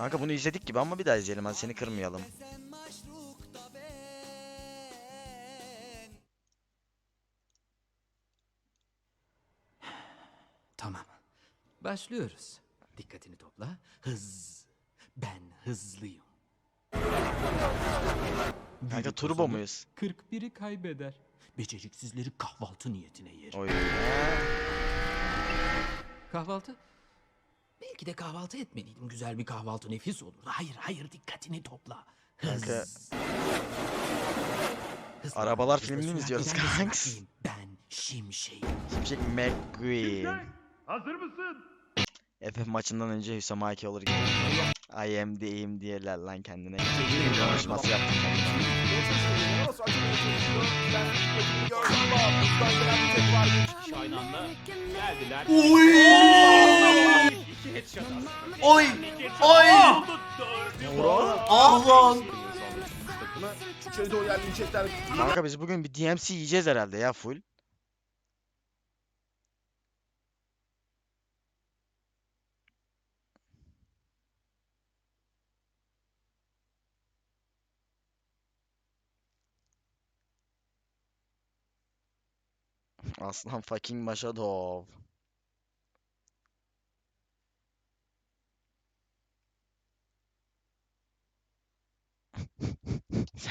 Kanka bunu izledik gibi ama bir daha izleyelim hadi seni kırmayalım. Tamam. Başlıyoruz. Dikkatini topla. Hız. Ben hızlıyım. Kanka Biri turbo kazanır, muyuz? 41'i kaybeder. Beceriksizleri kahvaltı niyetine yer. Oy. Kahvaltı? Belki de kahvaltı etmeliydim. Güzel bir kahvaltı nefis olurdu. Hayır hayır dikkatini topla. Hız. Kanka, Hızlı, arabalar filmini mi izliyoruz kanks? Ben şimşeğim. Şimşek McQueen. Hazır mısın? FF maçından önce Hüsam Aki olur gibi. I am diyeyim diyeler lan kendine. Konuşması yaptım kendine. Oy! Oy! Ah lan! İçeri doğru yerleyecekler. Kanka biz bugün bir DMC yiyeceğiz herhalde ya full. Aslan fucking Maşadov.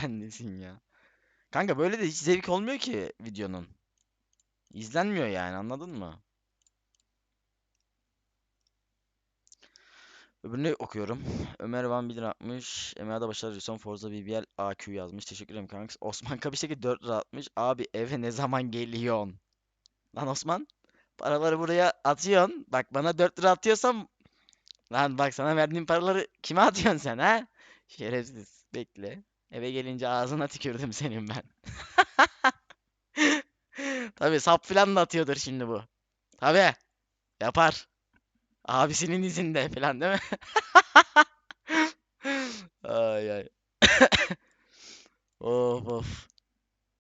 Sen nesin ya? Kanka böyle de hiç zevk olmuyor ki videonun. İzlenmiyor yani anladın mı? Öbürünü okuyorum. Ömer Van Bilir atmış. Emeğe başarılı Hüsam Forza BBL AQ yazmış. Teşekkür ederim kanks. Osman Kabiş'teki 4 lira atmış. Abi eve ne zaman geliyorsun? Lan Osman. Paraları buraya atıyorsun. Bak bana 4 lira atıyorsam. Lan bak sana verdiğim paraları kime atıyorsun sen ha? Şerefsiz. Bekle. Eve gelince ağzına tükürdüm senin ben. Tabi sap filan da atıyordur şimdi bu. Tabi. Yapar. Abisinin izinde filan değil mi? ay ay. of of.